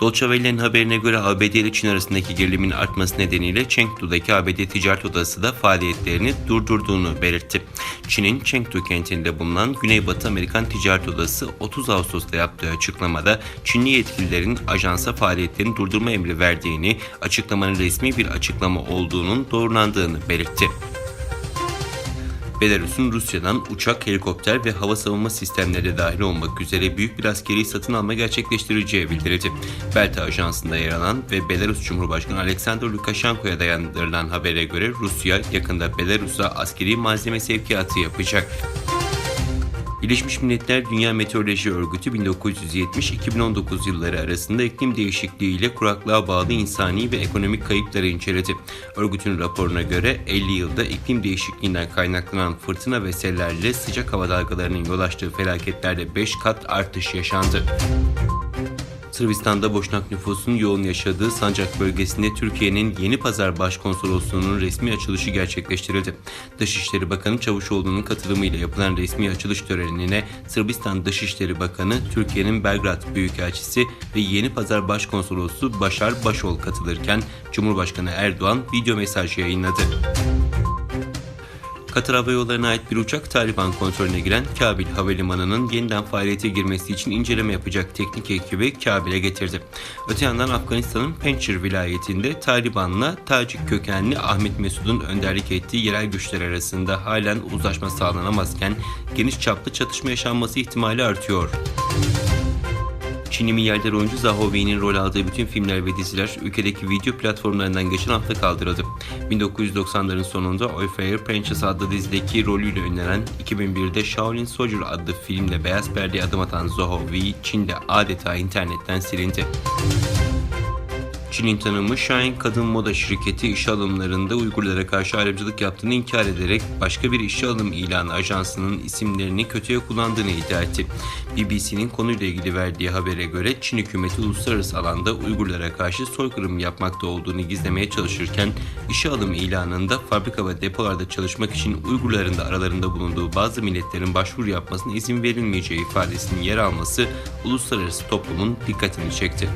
Dolce Velle'nin haberine göre ABD ile Çin arasındaki gerilimin artması nedeniyle Chengdu'daki ABD Ticaret Odası da faaliyetlerini durdurduğunu belirtti. Çin'in Chengdu kentinde bulunan Güneybatı Amerikan Ticaret Odası 30 Ağustos'ta yaptığı açıklamada Çinli yetkililerin ajansa faaliyetlerini durdurma emri verdiğini, açıklamanın resmi bir açıklama olduğunun doğrulandığını belirtti. Belarus'un Rusya'dan uçak, helikopter ve hava savunma sistemleri dahil olmak üzere büyük bir askeri satın alma gerçekleştireceği bildirildi. Belta Ajansı'nda yer alan ve Belarus Cumhurbaşkanı Alexander Lukashenko'ya dayandırılan habere göre Rusya yakında Belarus'a askeri malzeme sevkiyatı yapacak. Birleşmiş Milletler Dünya Meteoroloji Örgütü 1970-2019 yılları arasında iklim değişikliği ile kuraklığa bağlı insani ve ekonomik kayıpları inceledi. Örgütün raporuna göre 50 yılda iklim değişikliğinden kaynaklanan fırtına ve sellerle sıcak hava dalgalarının yol açtığı felaketlerde 5 kat artış yaşandı. Sırbistan'da Boşnak nüfusun yoğun yaşadığı Sancak bölgesinde Türkiye'nin Yeni Pazar Başkonsolosluğu'nun resmi açılışı gerçekleştirildi. Dışişleri Bakanı Çavuşoğlu'nun katılımıyla yapılan resmi açılış törenine Sırbistan Dışişleri Bakanı, Türkiye'nin Belgrad Büyükelçisi ve Yeni Pazar Başkonsolosu Başar Başol katılırken Cumhurbaşkanı Erdoğan video mesaj yayınladı. Katar Hava Yolları'na ait bir uçak Taliban kontrolüne giren Kabil Havalimanı'nın yeniden faaliyete girmesi için inceleme yapacak teknik ekibi Kabil'e getirdi. Öte yandan Afganistan'ın Pençir vilayetinde Taliban'la Tacik kökenli Ahmet Mesud'un önderlik ettiği yerel güçler arasında halen uzlaşma sağlanamazken geniş çaplı çatışma yaşanması ihtimali artıyor. Çinli milyarder oyuncu Zhao Wei'nin rol aldığı bütün filmler ve diziler ülkedeki video platformlarından geçen hafta kaldırıldı. 1990'ların sonunda Oyfire Princess adlı dizideki rolüyle ünlenen 2001'de Shaolin Soldier adlı filmle beyaz perdeye adım atan Zhao Wei Çin'de adeta internetten silindi. Çin'in tanımı Shine kadın moda şirketi işe alımlarında Uygurlara karşı ayrımcılık yaptığını inkar ederek başka bir işe alım ilanı ajansının isimlerini kötüye kullandığını iddia etti. BBC'nin konuyla ilgili verdiği habere göre Çin hükümeti uluslararası alanda Uygurlara karşı soykırım yapmakta olduğunu gizlemeye çalışırken işe alım ilanında fabrika ve depolarda çalışmak için Uygurların da aralarında bulunduğu bazı milletlerin başvuru yapmasına izin verilmeyeceği ifadesinin yer alması uluslararası toplumun dikkatini çekti.